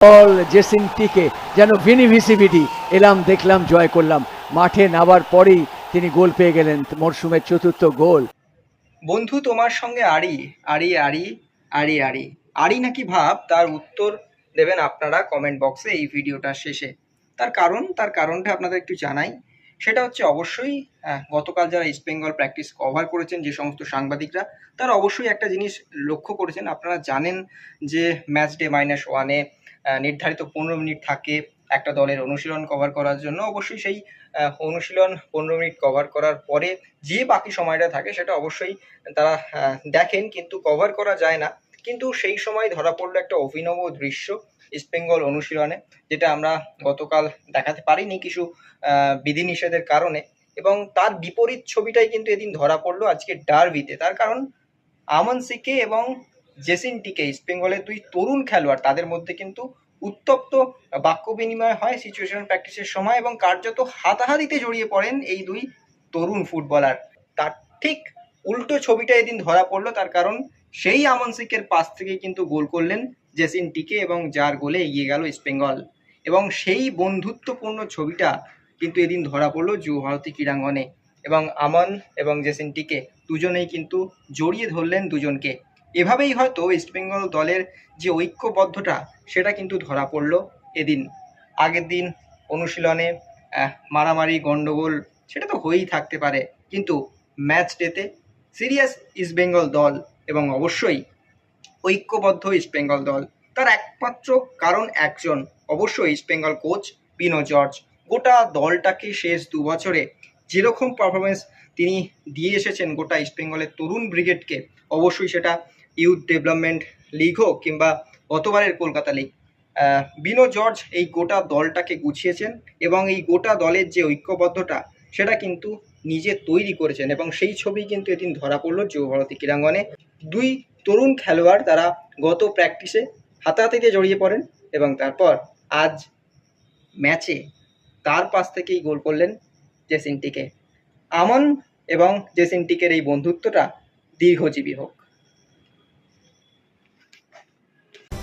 বল জেসিন টিকে, যেন ভিনি ভিসিভিডি এলাম দেখলাম, জয় করলাম। মাঠে নামার পরেই তিনি গোল পেয়ে গেলেন, মরশুমের চতুর্থ গোল। বন্ধু, তোমার সঙ্গে আড়ি আড়ি আড়ি আড়ি আড়ি আড়ি নাকি ভাব? তার উত্তর দেবেন আপনারা কমেন্ট বক্সে এই ভিডিওটার শেষে। তার কারণ, তার কারণটা আপনাদের একটু জানাই। সেটা হচ্ছে অবশ্যই গতকাল যারা ইস্ট বেঙ্গল প্র্যাকটিস কভার করেছেন, যে সমস্ত সাংবাদিকরা, তারা অবশ্যই একটা জিনিস লক্ষ্য করেছেন। আপনারা জানেন যে ম্যাচ ডে মাইনাস ওয়ানে নির্ধারিত পনেরো মিনিট থাকে একটা দলের অনুশীলন কভার করার জন্য। অবশ্যই সেই অনুশীলন পনেরো মিনিট কভার করার পরে যে বাকি সময়টা থাকে সেটা অবশ্যই তারা দেখেন কিন্তু কভার করা যায় না। কিন্তু সেই সময় ধরা পড়ল একটা অভিনব দৃশ্য ইস্টবেঙ্গল অনুশীলনে, যেটা আমরা গতকাল দেখাতে পারিনি কিছু বিধিনিষেধের কারণে। এবং তার বিপরীত ছবিটাই কিন্তু এদিন ধরা পড়ল আজকে ডারবিতে তার কারণ আমন সিকে এবং জেসিন টিকে ইস্টবেঙ্গলের দুই তরুণ খেলোয়াড়, তাদের মধ্যে কিন্তু উত্তপ্ত বাক্য বিনিময় হয় সিচুয়েশন প্র্যাকটিসের সময় এবং কার্যত হাতাহাতিতে জড়িয়ে পড়েন এই দুই তরুণ ফুটবলার তার ঠিক উল্টো ছবিটা এদিন ধরা পড়ল, তার কারণ সেই আমন সিকের পাস থেকে কিন্তু গোল করলেন জেসিন টিকে এবং যার গোলে এগিয়ে গেল ইস্টবেঙ্গল এবং সেই বন্ধুত্বপূর্ণ ছবিটা কিন্তু এদিন ধরা পড়ল যুব ভারতী ক্রীড়াঙ্গনে। এবং আমন এবং জেসিন টিকে দুজনেই কিন্তু জড়িয়ে ধরলেন দুজনকে। এভাবেই হয়তো ইস্টবেঙ্গল দলের যে ঐক্যবদ্ধটা সেটা কিন্তু ধরা পড়ল এদিন। আগের দিন অনুশীলনে মারামারি, গন্ডগোল, সেটা তো হয়েই থাকতে পারে। কিন্তু ম্যাচ ডেতে সিরিয়াস ইস্টবেঙ্গল দল এবং অবশ্যই ঐক্যবদ্ধ ইস্টবেঙ্গল দল, তার একমাত্র কারণ একজন অবশ্যই ইস্টবেঙ্গল কোচ পিনো জর্জ গোটা দলটাকে শেষ দু বছরে যেরকম পারফরমেন্স তিনি দিয়ে এসেছেন গোটা ইস্টবেঙ্গলের তরুণ ব্রিগেডকে অবশ্যই সেটা ইউথ ডেভেলপমেন্ট লিগ হোক কিংবা গতবারের কলকাতা লিগ বিনো জর্জ এই গোটা দলটাকে গুছিয়েছেন এবং এই গোটা দলের যে ঐক্যবদ্ধতা সেটা কিন্তু নিজে তৈরি করেছেন এবং সেই ছবি কিন্তু এদিন ধরা পড়ল যুব ভারতী ক্রীড়াঙ্গনে। দুই তরুণ খেলোয়াড় তারা গত প্র্যাকটিসে হাতাহাতিতে জড়িয়ে পড়েন এবং তারপর আজ ম্যাচে তার পাশ থেকেই গোল করলেন জেসিনটিকে আমন এবং জেসিনটিকের এই বন্ধুত্বটা দীর্ঘজীবী হোক।